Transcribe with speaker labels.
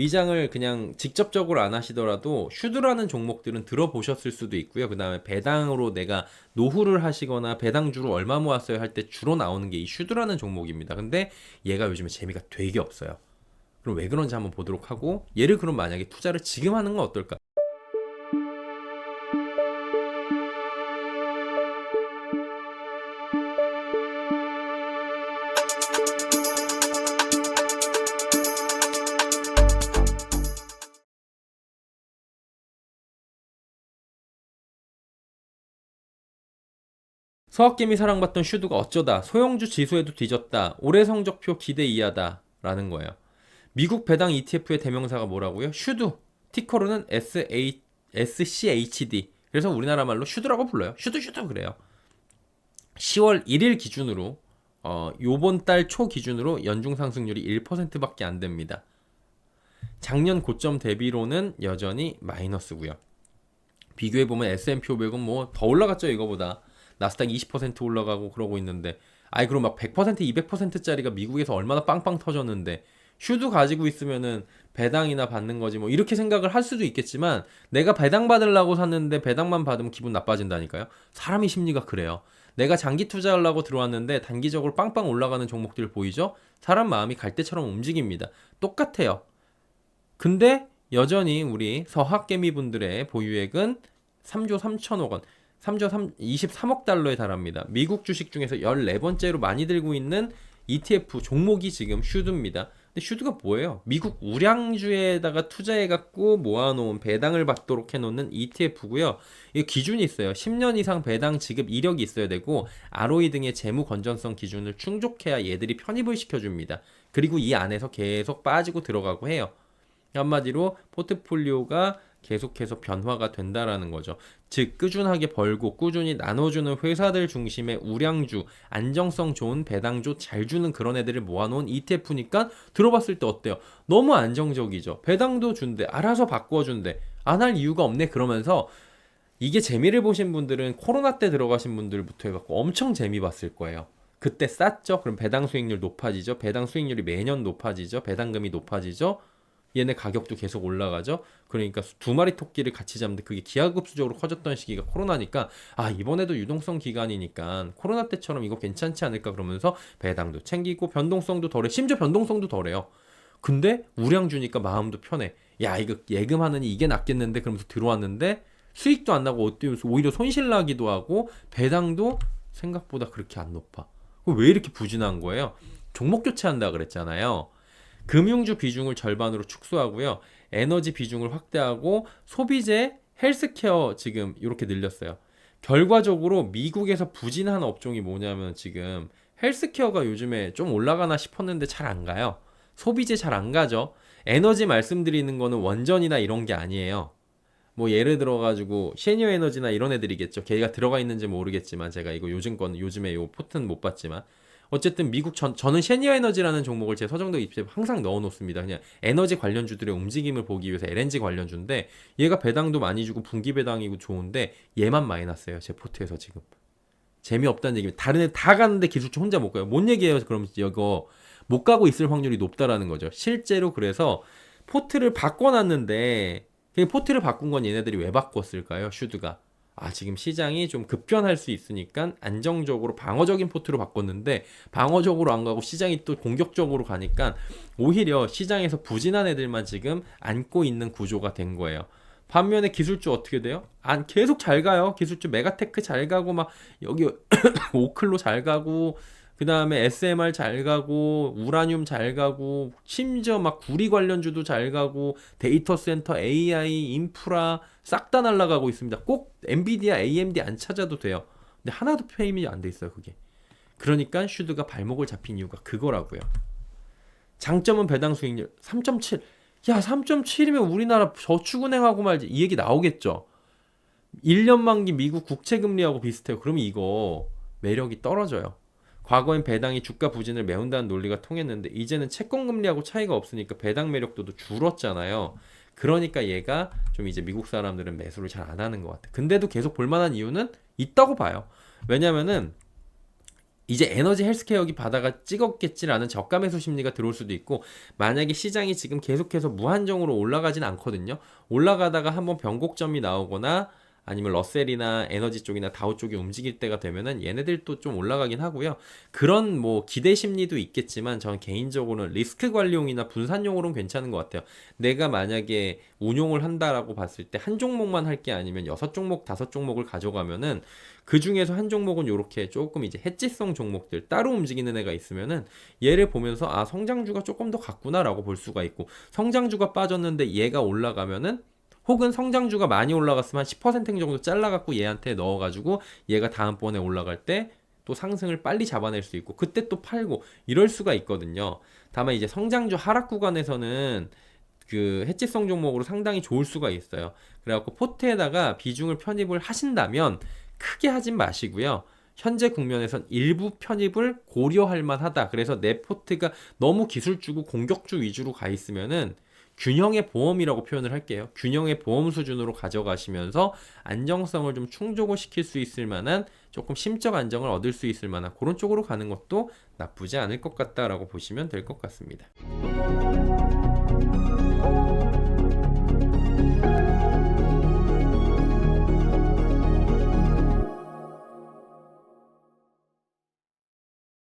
Speaker 1: 미장을 그냥 직접적으로 안 하시더라도 슈드라는 종목들은 들어보셨을 수도 있고요. 그 다음에 배당으로 내가 노후를 하시거나 배당주로 얼마 모았어요 할 때 주로 나오는 게 이 슈드라는 종목입니다. 근데 얘가 요즘에 재미가 되게 없어요. 그럼 왜 그런지 한번 보도록 하고 얘를 그럼 만약에 투자를 지금 하는 건 어떨까? 서학개미 사랑받던 슈드가 어쩌다 소형주 지수에도 뒤졌다. 올해 성적표 기대 이하다. 라는 거예요. 미국 배당 ETF의 대명사가 뭐라고요? 슈드. 티커로는 SH, SCHD 그래서 우리나라 말로 슈드라고 불러요. 슈드 슈드 그래요. 10월 1일 기준으로 어, 요번 달 초 기준으로 연중 상승률이 1%밖에 안 됩니다. 작년 고점 대비로는 여전히 마이너스고요. 비교해 보면 S&P 500은 뭐 더 올라갔죠 이거보다 나스닥 20% 올라가고 그러고 있는데 아이 그럼 막 100% 200%짜리가 미국에서 얼마나 빵빵 터졌는데 슈드 가지고 있으면은 배당이나 받는 거지 뭐 이렇게 생각을 할 수도 있겠지만 내가 배당 받으려고 샀는데 배당만 받으면 기분 나빠진다니까요. 사람이 심리가 그래요. 내가 장기 투자하려고 들어왔는데 단기적으로 빵빵 올라가는 종목들 보이죠? 사람 마음이 갈대처럼 움직입니다. 똑같아요. 근데 여전히 우리 서학개미 분들의 보유액은 3조 3천억 원. 3조 3, 23억 달러에 달합니다. 미국 주식 중에서 14번째로 많이 들고 있는 ETF 종목이 지금 슈드입니다. 근데 슈드가 뭐예요? 미국 우량주에다가 투자해갖고 모아놓은 배당을 받도록 해놓는 ETF고요. 이 기준이 있어요. 10년 이상 배당 지급 이력이 있어야 되고 ROE 등의 재무 건전성 기준을 충족해야 얘들이 편입을 시켜줍니다. 그리고 이 안에서 계속 빠지고 들어가고 해요. 한마디로 포트폴리오가 계속해서 변화가 된다라는 거죠. 즉 꾸준하게 벌고 꾸준히 나눠주는 회사들 중심의 우량주, 안정성 좋은 배당주 잘 주는 그런 애들을 모아놓은 ETF니까 들어봤을 때 어때요? 너무 안정적이죠. 배당도 준대, 알아서 바꿔준대. 안 할 이유가 없네 그러면서 이게 재미를 보신 분들은 코로나 때 들어가신 분들부터 해갖고 엄청 재미 봤을 거예요. 그때 쌌죠? 그럼 배당 수익률 높아지죠? 배당 수익률이 매년 높아지죠? 배당금이 높아지죠? 얘네 가격도 계속 올라가죠. 그러니까 두 마리 토끼를 같이 잡는데 그게 기하급수적으로 커졌던 시기가 코로나니까 아 이번에도 유동성 기간이니까 코로나 때처럼 이거 괜찮지 않을까 그러면서 배당도 챙기고 변동성도 덜해. 심지어 변동성도 덜해요. 근데 우량 주니까 마음도 편해. 야 이거 예금하느니 이게 낫겠는데 그러면서 들어왔는데 수익도 안 나고 어때서 오히려 손실 나기도 하고 배당도 생각보다 그렇게 안 높아. 왜 이렇게 부진한 거예요? 종목 교체한다 그랬잖아요. 금융주 비중을 절반으로 축소하고요. 에너지 비중을 확대하고 소비재, 헬스케어 지금 이렇게 늘렸어요. 결과적으로 미국에서 부진한 업종이 뭐냐면 지금 헬스케어가 요즘에 좀 올라가나 싶었는데 잘 안 가요. 소비재 잘 안 가죠. 에너지 말씀드리는 거는 원전이나 이런 게 아니에요. 뭐 예를 들어 가지고 시니어 에너지나 이런 애들이겠죠. 걔가 들어가 있는지 모르겠지만 제가 이거 요즘 거는 요즘에 요 포트는 못 봤지만 어쨌든 미국 전 저는 셰니어 에너지라는 종목을 제 서정도 입시에 항상 넣어 놓습니다. 그냥 에너지 관련주들의 움직임을 보기 위해서 LNG 관련주인데 얘가 배당도 많이 주고 분기 배당이고 좋은데 얘만 마이너스예요. 제 포트에서 지금. 재미없다는 얘기입니다. 다른 애 다 가는데 기술주 혼자 못 가요. 뭔 얘기예요? 그럼 이거 못 가고 있을 확률이 높다라는 거죠. 실제로 그래서 포트를 바꿔 놨는데 그 포트를 바꾼 건 얘네들이 왜 바꿨을까요? 슈드가 아, 지금 시장이 좀 급변할 수 있으니까 안정적으로 방어적인 포트로 바꿨는데 방어적으로 안 가고 시장이 또 공격적으로 가니까 오히려 시장에서 부진한 애들만 지금 안고 있는 구조가 된 거예요. 반면에 기술주 어떻게 돼요? 안 계속 잘 가요. 기술주 메가테크 잘 가고 막 여기 오클로 잘 가고 그 다음에 SMR 잘 가고 우라늄 잘 가고 심지어 막 구리 관련주도 잘 가고 데이터 센터 AI 인프라 싹 다 날라가고 있습니다. 꼭 엔비디아 AMD 안 찾아도 돼요. 근데 하나도 페임이 안 돼 있어요 그게. 그러니까 슈드가 발목을 잡힌 이유가 그거라고요. 장점은 배당 수익률 3.7. 야 3.7이면 우리나라 저축은행하고 말지 이 얘기 나오겠죠. 1년 만기 미국 국채 금리하고 비슷해요. 그러면 이거 매력이 떨어져요. 과거엔 배당이 주가 부진을 메운다는 논리가 통했는데 이제는 채권 금리하고 차이가 없으니까 배당 매력도도 줄었잖아요. 그러니까 얘가 좀 이제 미국 사람들은 매수를 잘 안 하는 것 같아. 근데도 계속 볼만한 이유는 있다고 봐요. 왜냐면은 이제 에너지 헬스케어기 바다가 찍었겠지라는 저가 매수 심리가 들어올 수도 있고 만약에 시장이 지금 계속해서 무한정으로 올라가진 않거든요. 올라가다가 한번 변곡점이 나오거나 아니면 러셀이나 에너지 쪽이나 다우 쪽이 움직일 때가 되면은 얘네들도 좀 올라가긴 하고요. 그런 뭐 기대 심리도 있겠지만 저는 개인적으로는 리스크 관리용이나 분산용으로는 괜찮은 것 같아요. 내가 만약에 운용을 한다라고 봤을 때 한 종목만 할 게 아니면 여섯 종목, 다섯 종목을 가져가면은 그 중에서 한 종목은 요렇게 조금 이제 해지성 종목들 따로 움직이는 애가 있으면은 얘를 보면서 아 성장주가 조금 더 같구나라고 볼 수가 있고 성장주가 빠졌는데 얘가 올라가면은 혹은 성장주가 많이 올라갔으면 한 10% 정도 잘라갖고 얘한테 넣어가지고 얘가 다음번에 올라갈 때 또 상승을 빨리 잡아낼 수 있고 그때 또 팔고 이럴 수가 있거든요. 다만 이제 성장주 하락 구간에서는 그 해지성 종목으로 상당히 좋을 수가 있어요. 그래갖고 포트에다가 비중을 편입을 하신다면 크게 하진 마시고요. 현재 국면에선 일부 편입을 고려할 만하다. 그래서 내 포트가 너무 기술주고 공격주 위주로 가 있으면은 균형의 보험이라고 표현을 할게요. 균형의 보험 수준으로 가져가시면서 안정성을 좀 충족을 시킬 수 있을 만한 조금 심적 안정을 얻을 수 있을 만한 그런 쪽으로 가는 것도 나쁘지 않을 것 같다라고 보시면 될 것 같습니다.